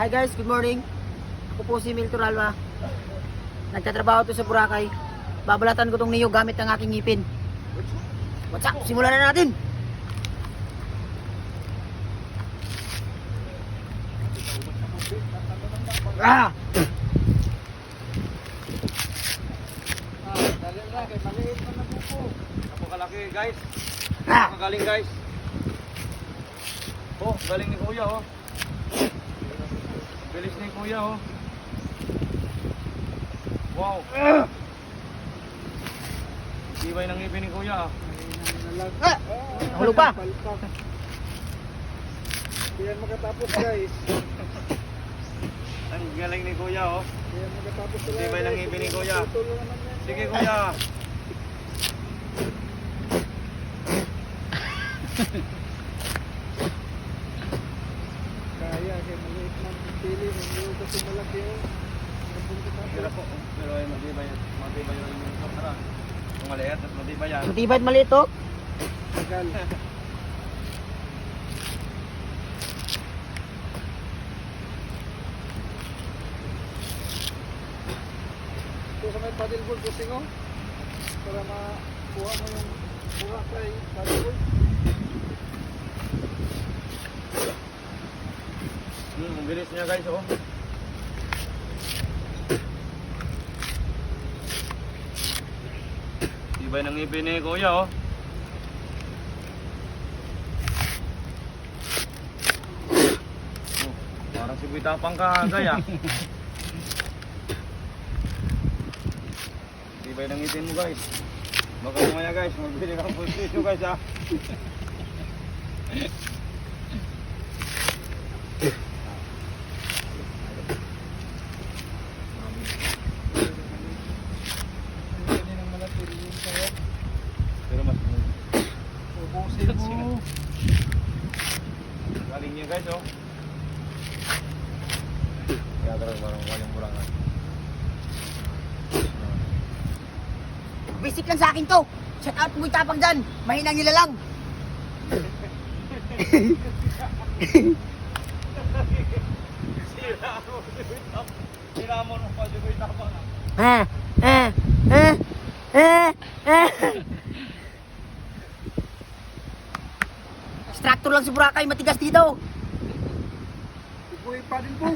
Hi guys, good morning. Ako po si Milton Alma. Nagtatrabaho to sa Boracay. Babalatan ko tong niyo gamit ang aking ngipin. What's up? Simulan na natin. Ah! Dali na, kay maliit na na po. Ako kalaki guys. Ah! Ako galing guys. Oh, galing ni Kuya oh. Bilis ni Kuya oh. Wow. Tibay ng ngipin ni Kuya ah. Ah! Nahulog pa. Hindi yan makatapos guys. Ang galing ni Kuya oh. Hindi yan makatapos sila. Tibay ng ngipin ni Kuya. Sige Kuya. Kaya, kay maliit man ang pili. Hindi kasi malaki pa. Pero po, pero ay matibay, matibay yung yung para. Kung maliit at matibay yan. Matibay at maliit oh. Tagal. Ito sa may paddleboard kasi ko. Para makuha mo yung buha kay paddleboard. Hmm, ang bilis niya guys oh. Tibay ng ngipin ni Kuya oh. Oh, Parang si Buy Tapang ka gaya. Tibay ng ngipin mo guys. Baka mamaya guys, magbili ng tissue guys ah. Hindi nang malapit yung sayo. Pero mas Mo. galing guys oh. Kaya talaga parang walang burangan. Basic lang sa akin to. Shout out mo tapang dyan. Mahinang nila lang. Sira mo nung pa Buy Tapang ah. Ha? Ha? Ha? Ha? Extractor lang si Boracay, matigas dito. Ibuhay pa din po.